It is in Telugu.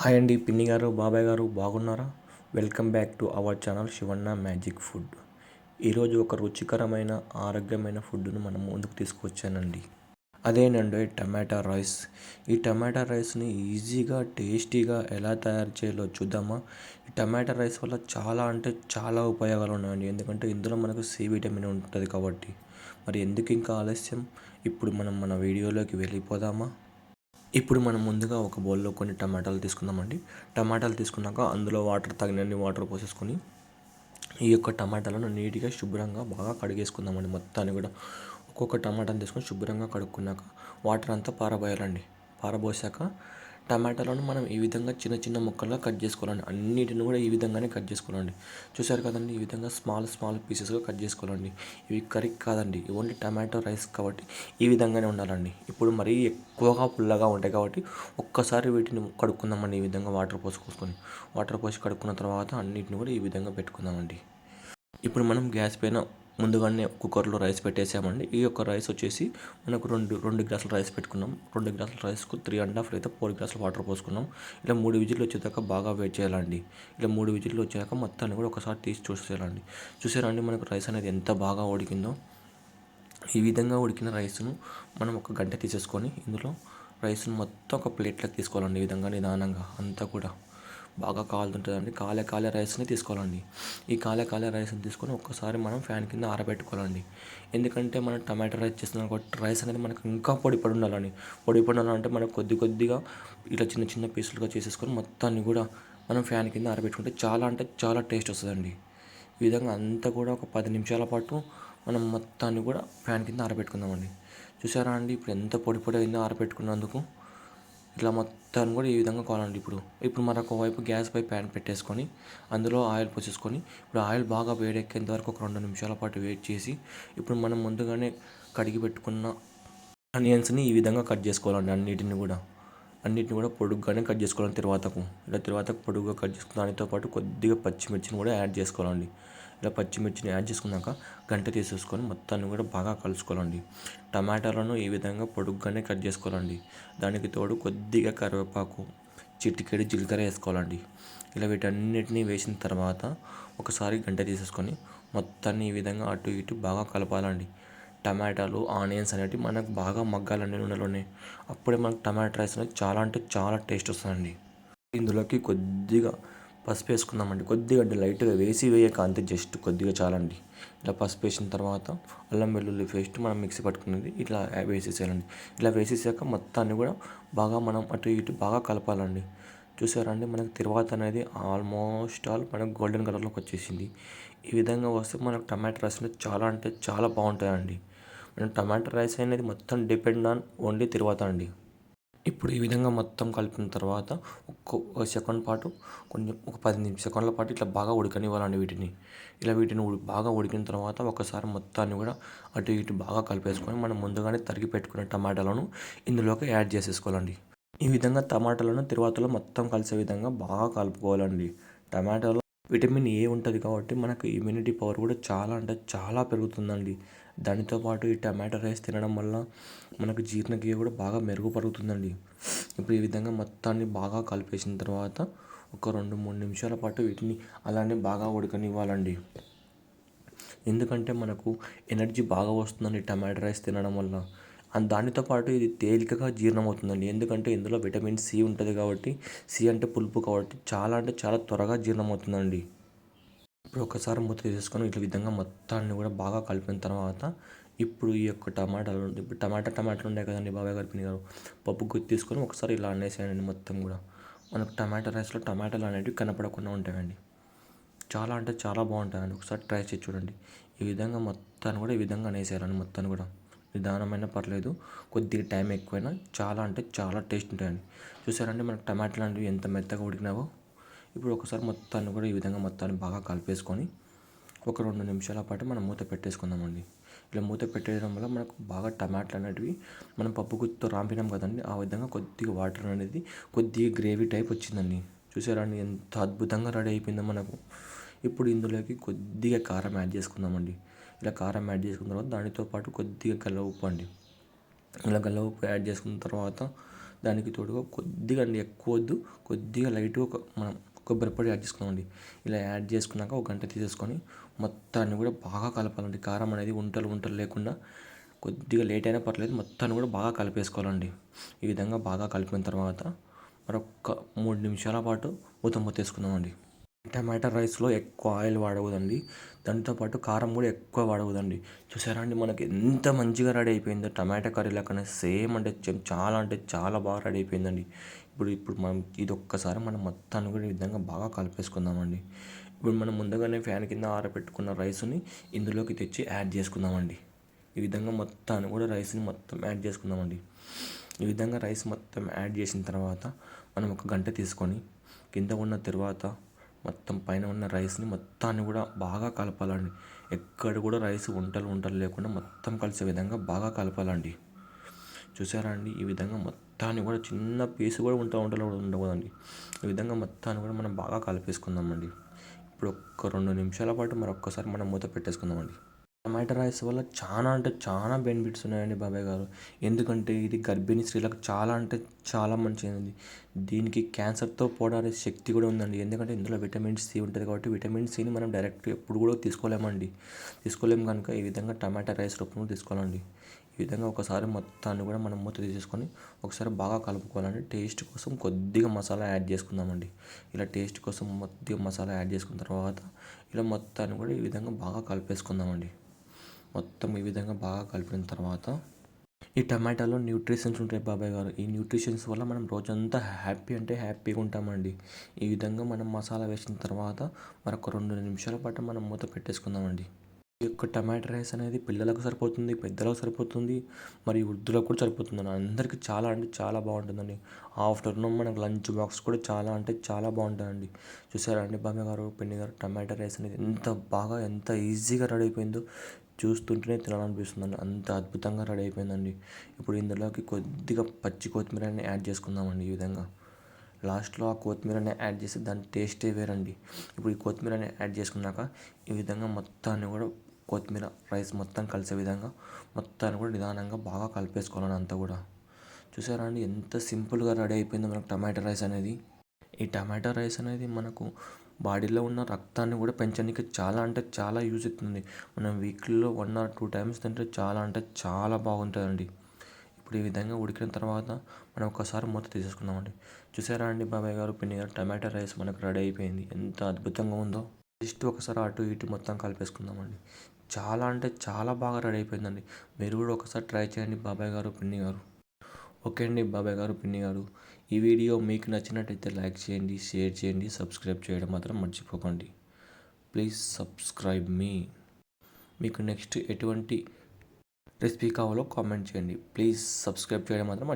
హాయ్ అండి పిన్ని గారు బాబాయ్ గారు బాగున్నారా? Welcome back to our channel Sivanna magic food. ఈరోజు ఒక రుచికరమైన ఆరోగ్యమైన ఫుడ్ను మనం ముందుకు తీసుకొచ్చానండి అదేనండి టమాటా రైస్. ఈ టమాటా రైస్ని ఈజీగా టేస్టీగా ఎలా తయారు చేయాలో చూద్దామా? ఈ టమాటా రైస్ వల్ల చాలా అంటే చాలా ఉపయోగాలు ఉన్నాయండి. ఎందుకంటే ఇందులో మనకు సి విటమిన్ ఉంటుంది కాబట్టి. మరి ఎందుకు ఇంకా ఆలస్యం? ఇప్పుడు మనం మన వీడియోలోకి వెళ్ళిపోదామా? ఇప్పుడు మనం ముందుగా ఒక బౌల్లో కొన్ని టమాటాలు తీసుకుందామండి. టమాటాలు తీసుకున్నాక అందులో వాటర్ తగినన్ని వాటర్ పోసేసుకొని ఈ యొక్క టమాటాలను నీట్గా శుభ్రంగా బాగా కడిగేసుకుందామండి మొత్తాన్ని కూడా. ఒక్కొక్క టమాటాని తీసుకొని శుభ్రంగా కడుక్కున్నాక వాటర్ అంతా పారబోయాలండి. పారబోసాక టమాటాలను మనం ఈ విధంగా చిన్న చిన్న ముక్కలుగా కట్ చేసుకోవాలండి. అన్నిటిని కూడా ఈ విధంగానే కట్ చేసుకోవాలండి. చూసారు కదండి? ఈ విధంగా స్మాల్ స్మాల్ పీసెస్గా కట్ చేసుకోవాలండి. ఇవి కర్రీ కాదండి. ఓన్లీ టమాటో రైస్ కాబట్టి ఈ విధంగానే ఉండాలండి. ఇప్పుడు మరీ ఎక్కువగా పుల్లగా ఉంటాయి కాబట్టి ఒక్కసారి వీటిని కడుక్కుందామండి. ఈ విధంగా వాటర్ పోసుకొని వాటర్ పోసి కడుక్కున్న తర్వాత అన్నిటిని కూడా ఈ విధంగా పెట్టుకుందామండి. ఇప్పుడు మనం గ్యాస్ పైన ముందుగానే కుక్కర్లో రైస్ పెట్టేసామండి. ఈ యొక్క రైస్ వచ్చేసి మనకు రెండు రెండు గ్లాసులు రైస్ పెట్టుకున్నాం. రెండు గ్లాసుల రైస్కు త్రీ అండ్ హాఫ్ లేదా ఫోర్ గ్లాసులు వాటర్ పోసుకున్నాం. ఇలా మూడు విజిల్లు వచ్చేదాకా బాగా వెయిట్ చేయాలండి. ఇలా మూడు విజిల్లు వచ్చాక మొత్తాన్ని కూడా ఒకసారి తీసి చూసేయాలండి. చూసారండి మనకు రైస్ అనేది ఎంత బాగా ఉడికిందో. ఈ విధంగా ఉడికిన రైస్ను మనం ఒక గంట తీసేసుకొని ఇందులో రైస్ను మొత్తం ఒక ప్లేట్లోకి తీసుకోవాలండి. ఈ విధంగా నిదానంగా అంతా కూడా. బాగా కాలుతుంటుందండి. కాలే కాలే రైస్ని తీసుకోవాలండి. ఈ కాలే కాలే రైస్ని తీసుకొని ఒక్కసారి మనం ఫ్యాన్ కింద ఆరబెట్టుకోవాలండి. ఎందుకంటే మనం టమాటో రైస్ చేస్తున్నాం కాబట్టి రైస్ అనేది మనకు ఇంకా పొడి పడి ఉండాలండి. పొడి పడి ఉండాలంటే మనం కొద్ది కొద్దిగా ఇట్లా చిన్న చిన్న పీసులుగా చేసేసుకొని మొత్తాన్ని కూడా మనం ఫ్యాన్ కింద ఆరబెట్టుకుంటే చాలా అంటే చాలా టేస్ట్ వస్తుందండి. ఈ విధంగా అంతా కూడా ఒక పది నిమిషాల పాటు మనం మొత్తాన్ని కూడా ఫ్యాన్ కింద ఆరబెట్టుకుందామండి. చూసారా అండి? ఇప్పుడు ఎంత పొడి పొడి అయిందో ఆరబెట్టుకున్నందుకు. ఇట్లా మొత్తాన్ని కూడా ఈ విధంగా కావాలండి ఇప్పుడు. ఇప్పుడు మరొక వైపు గ్యాస్ పై ప్యాన్ పెట్టేసుకొని అందులో ఆయిల్ పోసేసుకొని ఇప్పుడు ఆయిల్ బాగా వేడెక్కేంత వరకు ఒక రెండు నిమిషాల పాటు వెయిట్ చేసి ఇప్పుడు మనం ముందుగానే కడిగి పెట్టుకున్న ఆనియన్స్ని ఈ విధంగా కట్ చేసుకోవాలండి అన్నిటిని కూడా. అన్నిటిని కూడా పొడుగ్గానే కట్ చేసుకోవాలి తర్వాతకు. ఇలా తర్వాతకు పొడుగ్గా కట్ చేసుకుని దానితో పాటు కొద్దిగా పచ్చిమిర్చిని కూడా యాడ్ చేసుకోవాలండి. ఇలా పచ్చిమిర్చిని యాడ్ చేసుకున్నాక గంట తీసేసుకొని మొత్తాన్ని కూడా బాగా కలుసుకోవాలండి. టమాటాలను ఈ విధంగా పొడుగ్గానే కట్ చేసుకోవాలండి. దానికి తోడు కొద్దిగా కరివేపాకు చిటికెడి జీలకర్ర వేసుకోవాలండి. ఇలా వీటన్నిటిని వేసిన తర్వాత ఒకసారి గంట తీసేసుకొని మొత్తాన్ని ఈ విధంగా అటు ఇటు బాగా కలపాలండి. టమాటాలు ఆనియన్స్ అనేవి మనకు బాగా మగ్గాలండి నూనెలోనే. అప్పుడే మనకు టమాటా రైస్ అనేది చాలా అంటే చాలా టేస్ట్ వస్తుందండి. ఇందులోకి కొద్దిగా పసుపు వేసుకుందామండి కొద్దిగా అంటే లైట్గా వేసి వేయక అంతే జస్ట్ కొద్దిగా చాలండి. ఇలా పసుపు వేసిన తర్వాత అల్లం వెల్లుల్లి పేస్ట్ మనం మిక్సీ పట్టుకునేది ఇట్లా వేసేసేయాలండి. ఇలా వేసేసాక మొత్తాన్ని కూడా బాగా మనం అటు ఇటు బాగా కలపాలండి. చూసారండి మనకు తర్వాత అనేది ఆల్మోస్ట్ ఆల్ మనకు గోల్డెన్ కలర్లోకి వచ్చేసింది. ఈ విధంగా వస్తే మనకు టమాటా రైస్ అనేది చాలా అంటే చాలా బాగుంటుందండి మనం టమాటా రైస్ అనేది మొత్తం డిపెండ్ ఆన్ ఓన్లీ తిరువాత అండి. ఇప్పుడు ఈ విధంగా మొత్తం కలిపిన తర్వాత ఒక్క సెకండ్ పాటు కొన్ని ఒక పది సెకండ్ల పాటు ఇట్లా బాగా ఉడకనివ్వాలండి వీటిని. ఇలా వీటిని బాగా ఉడికిన తర్వాత ఒకసారి మొత్తాన్ని కూడా అటు ఇటు బాగా కలిపేసుకొని మనం ముందుగానే తరిగి పెట్టుకున్న టమాటాలను ఇందులోకి యాడ్ చేసేసుకోవాలండి. ఈ విధంగా టమాటాలను తిరువాతలో మొత్తం కలిసే విధంగా బాగా కలుపుకోవాలండి. టమాటాలు విటమిన్ ఏ ఉంటుంది కాబట్టి మనకు ఇమ్యూనిటీ పవర్ కూడా చాలా అంటే చాలా పెరుగుతుందండి. దానితో పాటు ఈ టమాటా రైస్ తినడం వల్ల మనకు జీర్ణక్రియ కూడా బాగా మెరుగుపడుతుందండి. ఇప్పుడు ఈ విధంగా మొత్తాన్ని బాగా కలిపేసిన తర్వాత ఒక రెండు మూడు నిమిషాల పాటు వీటిని అలానే బాగా ఉడకనివ్వాలండి. ఎందుకంటే మనకు ఎనర్జీ బాగా వస్తుందండి టమాటా రైస్ తినడం వల్ల. అండ్ దానితో పాటు ఇది తేలికగా జీర్ణమవుతుందండి. ఎందుకంటే ఇందులో విటమిన్ సి ఉంటుంది కాబట్టి సి అంటే పులుపు కాబట్టి చాలా అంటే చాలా త్వరగా జీర్ణమవుతుందండి. ఇప్పుడు ఒకసారి మూత తీసేసుకొని ఇట్లా విధంగా మొత్తాన్ని కూడా బాగా కలిపిన తర్వాత ఇప్పుడు ఈ యొక్క టమాటాలు ఇప్పుడు టమాటా టమాటాలు ఉన్నాయి కదండి బాబాయ్ కలిపిన గారు. పప్పు గుత్తి తీసుకొని ఒకసారి ఇలా అనేసేయండి మొత్తం కూడా. మనకు టమాటా రైస్లో టమాటాలు అనేవి కనపడకుండా ఉంటాయండి. చాలా అంటే చాలా బాగుంటాయండి. ఒకసారి ట్రై చేసి చూడండి. ఈ విధంగా మొత్తాన్ని కూడా ఈ విధంగా అనేసేయాలండి మొత్తాన్ని కూడా. నిదానమైన పర్లేదు కొద్దిగా టైం ఎక్కువైనా చాలా అంటే చాలా టేస్ట్ ఉంటాయండి. చూసారంటే మనకు టమాటాలు అనేవి ఎంత మెత్తగా ఉడికినావో? ఇప్పుడు ఒకసారి మొత్తాన్ని కూడా ఈ విధంగా మొత్తాన్ని బాగా కలిపేసుకొని ఒక రెండు నిమిషాల పాటు మనం మూత పెట్టేసుకుందామండి. ఇలా మూత పెట్టేయడం వల్ల మనకు బాగా టమాటాలు అనేటివి మనం పప్పు గుత్తితో రాంపినాం కదండి ఆ విధంగా కొద్దిగా వాటర్ అనేది కొద్దిగా గ్రేవీ టైప్ వచ్చిందండి. చూసారండి ఎంత అద్భుతంగా రెడీ అయిపోయిందో మనకు. ఇప్పుడు ఇందులోకి కొద్దిగా కారం యాడ్ చేసుకుందామండి. ఇలా కారం యాడ్ చేసుకున్న తర్వాత దానితో పాటు కొద్దిగా గల్ల ఉప్పు అండి. ఇలా గల్ల ఉప్పు యాడ్ చేసుకున్న తర్వాత దానికి తోడుగా కొద్దిగా అండి ఎక్కువ వద్దు కొద్దిగా లైట్గా ఒక మనం కొబ్బరి పొడి యాడ్ చేసుకున్నామండి ఇలా యాడ్ చేసుకున్నాక ఒక గంట తీసేసుకొని మొత్తాన్ని కూడా బాగా కలపాలండి. కారం అనేది ఉంటలు ఉంటలు లేకుండా కొద్దిగా లేట్ అయినా పర్లేదు మొత్తాన్ని కూడా బాగా కలిపేసుకోవాలండి. ఈ విధంగా బాగా కలిపిన తర్వాత మరొక మూడు నిమిషాల పాటు మూత మూతేసుకుందామండి టమాటా రైస్లో ఎక్కువ ఆయిల్ వాడవద్దండి. దాంతోపాటు కారం కూడా ఎక్కువ వాడవద్దండి. చూసారా అండి మనకి ఎంత మంచిగా రెడీ అయిపోయిందో. టమాటా కర్రీ లెక్కనే సేమ్ అంటే చాలా అంటే చాలా బాగా రెడీ అయిపోయిందండి. ఇప్పుడు ఇప్పుడు మనం ఇది ఒక్కసారి మనం మొత్తాన్ని కూడా ఈ విధంగా బాగా కలిపేసుకుందామండి. ఇప్పుడు మనం ముందుగానే ఫ్యాన్ కింద ఆరబెట్టుకున్న రైస్ని ఇందులోకి తెచ్చి యాడ్ చేసుకుందామండి. ఈ విధంగా మొత్తాన్ని కూడా రైస్ని మొత్తం యాడ్ చేసుకుందామండి. ఈ విధంగా రైస్ మొత్తం యాడ్ చేసిన తర్వాత మనం ఒక గంట తీసుకొని కింద ఉన్న తర్వాత మొత్తం పైన ఉన్న రైస్ని మొత్తాన్ని కూడా బాగా కలపాలండి. ఎక్కడ కూడా రైస్ వంటలు వంటలు లేకుండా మొత్తం కలిసే విధంగా బాగా కలపాలండి. చూసారా అండి? ఈ విధంగా మొత్తాన్ని కూడా చిన్న పీసు కూడా ఉంట వంటలు కూడా ఉండకూడదండి. ఈ విధంగా మొత్తాన్ని కూడా మనం బాగా కలిపేసుకుందామండి. ఇప్పుడు ఒక్క రెండు నిమిషాల పాటు మరొక్కసారి మనం మూత పెట్టేసుకుందామండి. టమాటా రైస్ వల్ల చాలా అంటే చాలా బెనిఫిట్స్ ఉన్నాయండి బాబాయ్ గారు. ఎందుకంటే ఇది గర్భిణీ స్త్రీలకు చాలా అంటే చాలా మంచిది దీనికి క్యాన్సర్తో పోరాడే శక్తి కూడా ఉందండి. ఎందుకంటే ఇందులో విటమిన్ సి ఉంటుంది కాబట్టి విటమిన్ సిని మనం డైరెక్ట్ ఎప్పుడు కూడా తీసుకోలేమండి. తీసుకోలేము కనుక ఈ విధంగా టమాటా రైస్ రూపంలో తీసుకోవాలండి. ఈ విధంగా ఒకసారి మొత్తాన్ని కూడా మనం మూత తీసేసుకొని ఒకసారి బాగా కలుపుకోవాలండి. టేస్ట్ కోసం కొద్దిగా మసాలా యాడ్ చేసుకుందామండి. ఇలా టేస్ట్ కోసం కొద్దిగా మసాలా యాడ్ చేసుకున్న తర్వాత ఇలా మొత్తాన్ని కూడా ఈ విధంగా బాగా కలిపేసుకుందామండి. మొత్తం ఈ విధంగా బాగా కలిపిన తర్వాత ఈ టమాటాలో న్యూట్రిషన్స్ ఉంటాయి బాబాయ్ గారు. ఈ న్యూట్రిషన్స్ వల్ల మనం రోజంతా హ్యాపీ అంటే హ్యాపీగా ఉంటామండి. ఈ విధంగా మనం మసాలా వేసిన తర్వాత మరొక రెండు నిమిషాల పాటు మనం మూత పెట్టేసుకుందామండి. ఈ యొక్క టమాటా రైస్ అనేది పిల్లలకు సరిపోతుంది పెద్దలకు సరిపోతుంది మరియు వృద్ధులకు కూడా సరిపోతుంది. అందరికీ చాలా అంటే చాలా బాగుంటుందండి. ఆఫ్టర్నూన్ మనకు లంచ్ బాక్స్ కూడా చాలా అంటే చాలా బాగుంటుందండి. చూసారా అండి బాబాయ్ గారు పిన్ని గారు టమాటా రైస్ అనేది ఎంత బాగా ఎంత ఈజీగా రెడీ అయిపోయిందో. చూస్తుంటేనే తినాలనిపిస్తుందండి. అంత అద్భుతంగా రెడీ అయిపోయిందండి. ఇప్పుడు ఇందులోకి కొద్దిగా పచ్చి కొత్తిమీరని యాడ్ చేసుకుందామండి ఈ విధంగా. లాస్ట్లో ఆ కొత్తిమీరని యాడ్ చేసి దాని టేస్టే వేరండి. ఇప్పుడు ఈ కొత్తిమీరని యాడ్ చేసుకున్నాక ఈ విధంగా మొత్తాన్ని కూడా కొత్తిమీర రైస్ మొత్తం కలిసే విధంగా మొత్తాన్ని కూడా నిదానంగా బాగా కలిపేసుకోవాలని అంతా కూడా. చూసారా అండి? ఎంత సింపుల్గా రెడీ అయిపోయిందో మనకు టమాటా రైస్ అనేది. ఈ టమాటా రైస్ అనేది మనకు బాడీలో ఉన్న రక్తాన్ని కూడా పెంచడానికి చాలా అంటే చాలా యూజ్ అవుతుంది. మనం వీక్లీలో వన్ ఆర్ టూ టైమ్స్ తింటే చాలా అంటే చాలా బాగుంటుందండి. ఇప్పుడు ఈ విధంగా ఉడికిన తర్వాత మనం ఒకసారి మూత తీసేసుకుందామండి. చూసారా అండి బాబాయ్ గారు పిన్ని గారు టమాటా రైస్ మనకు రెడీ అయిపోయింది. ఎంత అద్భుతంగా ఉందో. జస్ట్ ఒకసారి అటు ఇటు మొత్తం కలిపేసుకుందామండి. చాలా అంటే చాలా బాగా రెడీ అయిపోయిందండి. మీరు కూడా ఒకసారి ట్రై చేయండి బాబాయ్ గారు పిన్ని గారు. ఓకే అండి. బాబాయ్ గారు పిన్ని గారు ఈ వీడియో మీకు నచ్చినట్టయితే లైక్ చేయండి షేర్ చేయండి సబ్స్క్రైబ్ చేయడం మాత్రం మర్చిపోకండి. ప్లీజ్ సబ్స్క్రైబ్ మీ. మీకు నెక్స్ట్ ఎటువంటి రెసిపీ కావాలో కామెంట్ చేయండి. ప్లీజ్ సబ్స్క్రైబ్ చేయడం మాత్రం మర్చి